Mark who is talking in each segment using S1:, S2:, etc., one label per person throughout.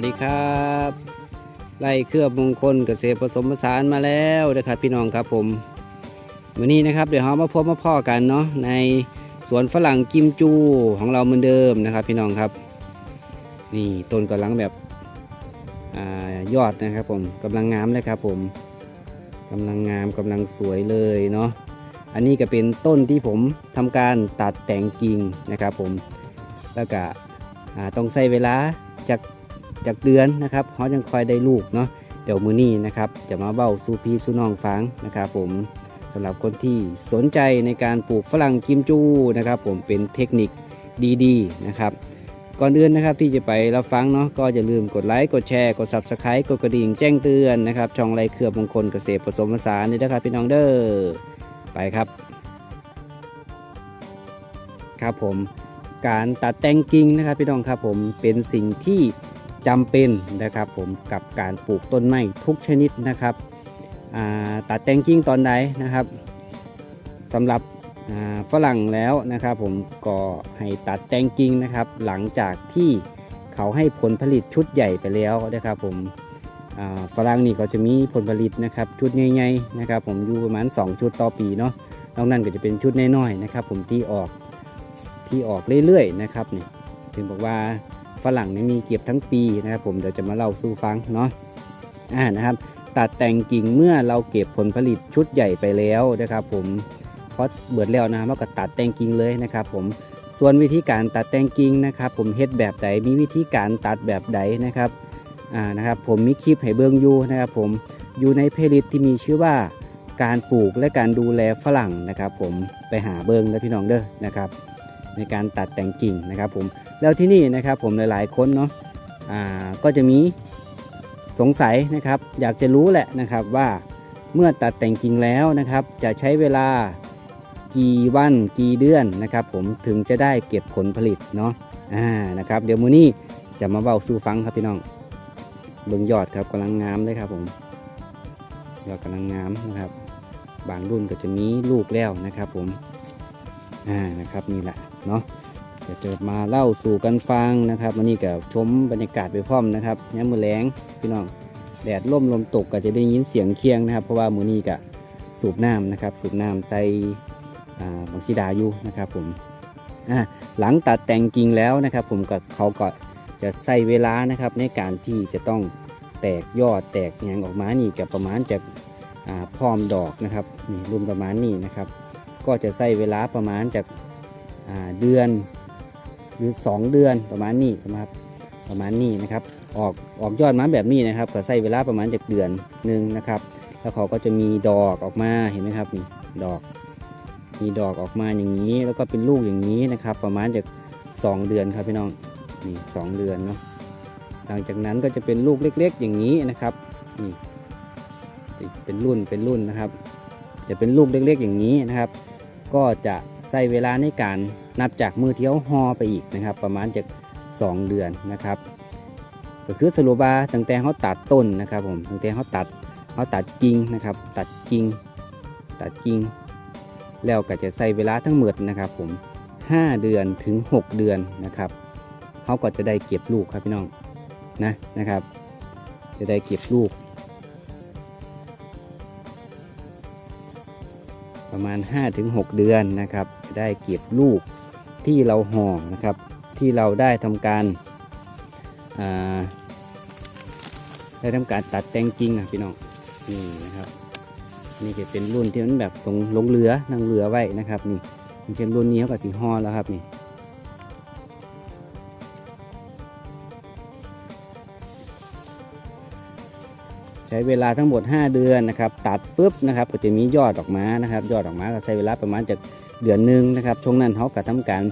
S1: วัสดีครับไล่เครือบมงคลเกษตรผสมผสานมาแล้วนะครับพี่น้องครับผมวันนี้นะครับเดี๋ยวเรามาพบมาพ่อกันเนาะในสวนฝรั่งกิมจูของเราเหมือนเดิมนะครับ พี่น้องครับนี่ต้นกำลังแบบอยอดนะครับผมกำลังงามเลยครับผมกำลังงามกำลังสวยเลยเนาะอันนี้ก็เป็นต้นที่ผมทำการตัดแต่งกิ่งนะครับผมแล้วก็ต้องใช้เวลาจาก จากเดือนนะครับเขายังคอยได้ลูกเนาะเดี๋ยวมือนี้นะครับจะมาเบ้าสูพีสูน้องฟังนะครับผมสำหรับคนที่สนใจในการปลูกฝรั่งกิมจูนะครับ ผมเป็นเทคนิคดีๆนะครับก่อนอื่นนะครับที่จะไปรับฟังเนาะก็อย่าลืมกดไลค์กดแชร์กด subscribe กดกระดิ่งแจ้งเตือนนะครับช่องไรเครือมงคลเกษตรผสมผสานนี่นะครับพี่น้องเด้อไปครับ ครับผมการตัดแต่งกิ่งนะครับพี่น้องครับผมเป็นสิ่งที่ จำเป็นนะครับผมกับการปลูกต้นไม้ทุกชนิดนะครับตัดแต่งกิ่งตอนใดนะครับสำหรับฝรั่งแล้วนะครับ ผมก็ให้ตัดแต่งกิ่งนะครับ หลังจากที่เขาให้ผลผลิตชุดใหญ่ไปแล้วนะครับ ผมฝรั่งนี่ก็จะมีผลผลิตนะครับชุดใหญ่ๆนะครับ ผมอยู่ประมาณ 2 ชุดต่อปีเนาะนอกนั้นก็จะเป็นชุดน้อยๆนะครับ ผมที่ออกที่ออกเรื่อยๆนะครับนี่ถึงบอกว่า ฝรั่งนี่มีเก็บทั้งปีนะครับผมเดี๋ยวจะมาเล่าสู่ฟังเนาะอ่านะครับ ตัดแต่งกิ่งเมื่อเราเก็บผลผลิตชุดใหญ่ไปแล้วนะครับ ผมเพราะเบิดแล้วนะครับเราก็ตัดแต่งกิ่งเลยนะครับ ผมส่วนวิธีการตัดแต่งกิ่งนะครับ ผมเฮ็ดแบบใดมีวิธีการตัดแบบใดนะครับอ่านะครับ ผมมีคลิปให้เบิ่งอยู่นะครับ ผมอยู่ในเพลย์ลิสต์ที่มีชื่อว่าการปลูกและการดูแลฝรั่งนะครับ ผมไปหาเบิ่งนะพี่น้องเด้อนะครับ ในการตัดแต่งกิ่งนะครับผมแล้วที่นี่นะครับผมหลายๆคนเนาะก็จะมีสงสัยนะครับ อยากจะรู้แหละนะครับว่าเมื่อตัดแต่งกิ่งแล้วนะครับ จะใช้เวลากี่วันกี่เดือนนะครับ ผมถึงจะได้เก็บผลผลิตเนาะอ่านะครับ เดี๋ยวมื้อนี้จะมาเบาสู่ฟังครับพี่น้องเบิ่งยอดครับกำลังงามเลยครับผมยอดกำลังงามนะครับ บางรุ่นก็จะมีลูกแล้วนะครับ ผม อ่านะครับนี่แหละเนาะจะเจอมาเล่าสู่กันฟังนะครับวันนี้ก็ชมบรรยากาศไปพร้อมนะครับย้ำมือแรงพี่น้องแดดร่มลมตกก็จะได้ยินเสียงเคียงนะครับ เพราะว่ามือนี้ก็สูบน้ำนะครับ สูบน้ำใส่อ่าบางสีดาอยู่นะครับผมอ่าหลังตัดแต่งกิ่งแล้วนะครับ ผมก็เขาก็จะใส่เวลานะครับในการที่จะต้องแตกยอดแตกหยางออกมานี่ก็ประมาณจะอ่าพร้อมดอกนะครับนี่รุ่นประมาณนี้นะครับ ก็จะใช้เวลาประมาณจากาเดือนหรือ 2 เดือนประมาณนี้นะครับประมาณนี้นะครับ ออกออกยอดมาแบบนี้นะครับ ก็ใช้เวลาประมาณจากเดือนหนึ่งนะครับ แล้วเขาก็จะมีดอกออกมาเห็นไหมครับนี่ดอก มีดอกออกมาอย่างนี้ แล้วก็เป็นลูกอย่างนี้นะครับ ประมาณจาก 2 เดือนครับพี่น้องนี่สองเดือนเนาะหลังจากนั้นก็จะเป็นลูกเล็ก ๆ อย่างนี้นะครับนี่เป็นรุ่นเป็นรุ่นนะครับ จะเป็นลูกเล็ก ๆ อย่างนี้นะครับ ก็จะใช้เวลาในการนับจากมือเที่ยวหอไปอีกนะครับ ประมาณจาก2เดือนนะครับ ก็คือสรุปว่าตั้งแต่เขาตัดต้นนะครับผมตั้งแต่เขาตัดเขาตัดกิ่งนะครับ ตัดกิ่งตัดกิ่งแล้วก็จะใช้เวลาทั้งหมดนะครับผม5เดือนถึง 6 เดือนนะครับเขาก็จะได้เก็บลูกครับพี่น้องนะนะครับ จะได้เก็บลูก ประมาณ 5-6 เดือนนะครับ ได้เก็บลูกที่เราห่อนะครับ ที่เราได้ทำการได้ทำการตัดแต่งกิ่งนะพี่น้องนี่นะครับนี่จะเป็นรุ่นที่มันแบบตรงลงเรือนั่งเรือไว้นะครับ นี่เช่นรุ่นนี้เขากับสีห่อแล้วครับนี่ ใช้เวลาทั้งหมด 5 เดือนนะครับ ตัดปุ๊บนะครับก็จะมียอดออกมานะครับ ยอดออกมาก็ใช้เวลาประมาณจากเดือนหนึ่งนะครับช่วงนั้นเขาก็ทำการ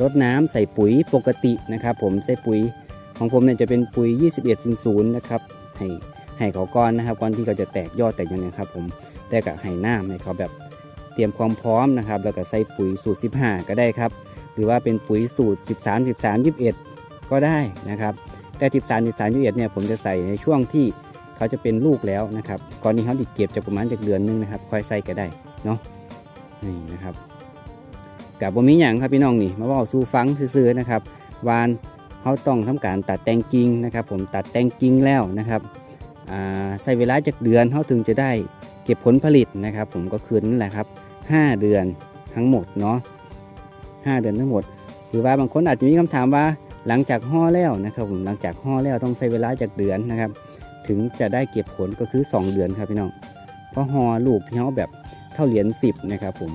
S1: ลดน้ำใส่ปุ๋ยปกตินะครับ ผมใส่ปุ๋ยของผมเนี่ยจะเป็นปุ๋ย 2100นะครับให้ให้เขาก่อนนะครับก่อนที่เขาจะแตกยอดแตกยังไงครับผมแต่ก็ให้น้ำให้เขาแบบเตรียมความพร้อมนะครับ แล้วก็ใส่ปุ๋ยสูตร 15 ก็ได้ครับ หรือว่าเป็นปุ๋ยสูตร 13 13 21 ก็ได้นะครับ แต่ 13 13 21เนี่ยผมจะใส่ในช่วงที่ เขาจะเป็นลูกแล้วนะครับก่อนนี้เขาติดเก็บจะประมาณจากเดือนหนึงนะครับ ค่อยใส่ก็ได้เนาะนี่นะครับกับบ่มีหยังครับพี่น้องนี่มาว่าสู่ฟังซื่อๆนะครับวานเขาต้องทำการตัดแต่งกิ่งนะครับ ผมตัดแต่งกิ่งแล้วนะครับใช้เวลาจากเดือนเขาถึงจะได้เก็บผลผลิตนะครับ ผมก็คือนั่นแหละครับ 5 เดือนทั้งหมดเนาะ5เดือนทั้งหมดถือว่าบางคนอาจจะมีคำถามว่าหลังจากห่อแล้วนะครับผมหลังจากห่อแล้วต้องใช้เวลาจากเดือนนะครับ ถึงจะได้เก็บผลก็คือ 2 เดือนครับพี่น้องเพราะหอลูกที่เขาแบบเท่าเหรียญ10นะครับผม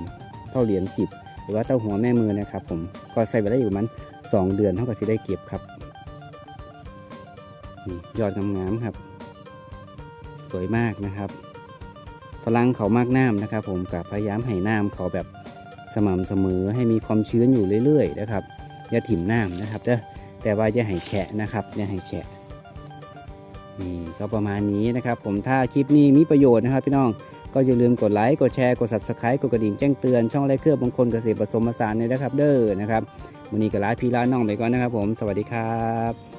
S1: เท่าเหรียญ10 หรือว่าเต้าหัวแม่มือนะครับผมก็ใช้เวลาอยู่ประมาณ2เดือนเท่ากับสิได้เก็บครับยอดงามๆครับ สวยมากนะครับฝรั่งเขามากน้ำนะครับ ผมกับพยายามให้น้ำเขาแบบสม่ำเสมอให้มีความชื้นอยู่เรื่อยๆนะครับอย่าถิ่มน้ำนะครับเด้อแต่ว่าจะให้แฉะนะครับอย่าให้แฉะ นี่ก็ประมาณนี้นะครับ ผมถ้าคลิปนี้มีประโยชน์นะครับพี่น้องก็อย่าลืมกดไลค์กดแชร์กด subscribe กดกระดิ่งแจ้งเตือนช่องไรเครือบางคนเกษตรผสมผสานเนี่ยนะครับเด้อนะครับวันนี้ก็ลาพี่ลาน้องไปก่อนนะครับผม สวัสดีครับ